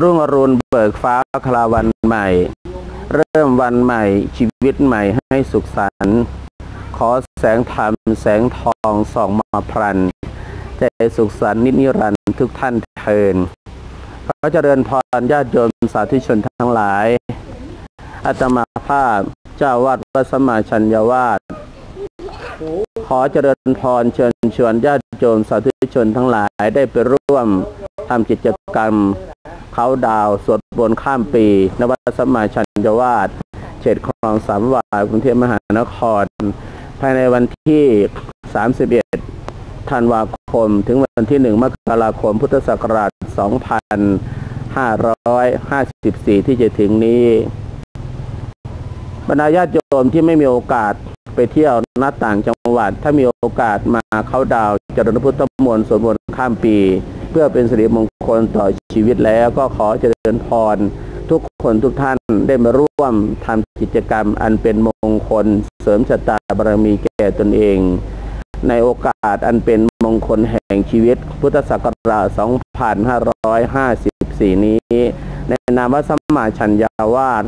รุ่งอรุณเบิกฟ้าคลาวันใหม่ เริ่มวันใหม่ชีวิตใหม่ให้สุขสันต์ขอแสงธรรมแสงทองส่องมาพรันใจสุขสันต์นิจนิรันดร์ทุกท่านเทินขอเจริญพรญาติโยมสาธุชนทั้งหลายอาตมาภาพเจ้าวัดวัดสมมาชัญญาวาสขอเจริญพรเชิญชวนญาติโยมสาธุชนทั้งหลายได้ไปร่วมทำกิจกรรม เขาดาวสวดบนต์ข้ามปี นวัดสมมาชัญญวาสเขตคลองสามวากรุงเทพมหานคร ภายในวันที่ 31 ธันวาคม ถึงวันที่ 1 มกราคม พุทธศักราช 2554 ที่จะถึงนี้ บรรดาญาติโยมที่ไม่มีโอกาสไปเที่ยวนัดต่างจังหวัด ถ้ามีโอกาสมาเข้าดาวจริญพุทธมนต์สวดมนต์ข้ามปี เพื่อเป็นสิริมงคลต่อชีวิตแล้วก็ขอเจริญพร ทุกคนทุกท่านได้มาร่วมทำกิจกรรมอันเป็นมงคล เสริมชะตาบารมีแก่ตนเอง ในโอกาสอันเป็นมงคลแห่งชีวิต พุทธศักราช 2554 นี้ ในนามวัดสมมาชัญญาวาส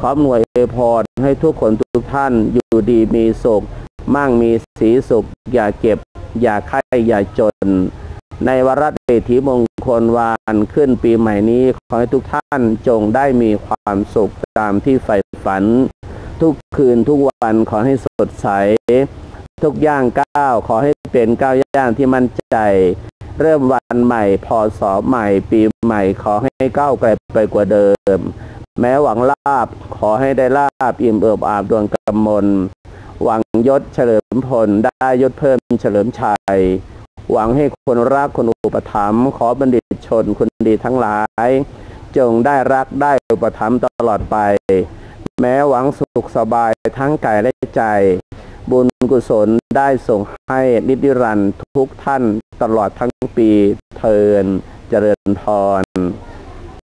ขอหน่วยอวยพรให้ทุกคนทุกท่านอยู่ดีมีสุข มั่งมีสีสุข อย่าเก็บ อย่าไข้อย่าจน ในวาระเศรษฐีมงคลวานขึ้นปีใหม่นี้ ขอให้ทุกท่านจงได้มีความสุขตามที่ใฝ่ฝัน ทุกคืนทุกวันขอให้สดใส ทุกย่างก้าวขอให้เป็นก้าวย่างที่มั่นใจ เริ่มวันใหม่พศใหม่ปีใหม่ขอให้ก้าวไกลไปกว่าเดิม แม้หวังลาบขอให้ได้ลาบอิ่มเอิบอาบดวงกำมลหวังยศเฉลิมพลได้ยศเพิ่มเฉลิมชัย หวังให้คนรักคนอุปถัมภ์ขอบัณฑิตชนคนดีทั้งหลาย จงได้รักได้อุปถัมภ์ตลอดไป แม้หวังสุขสบายทั้งกายและใจ บุญกุศลได้ส่งให้นิรันดร์ทุกท่านตลอดทั้งปีเทินเจริญพร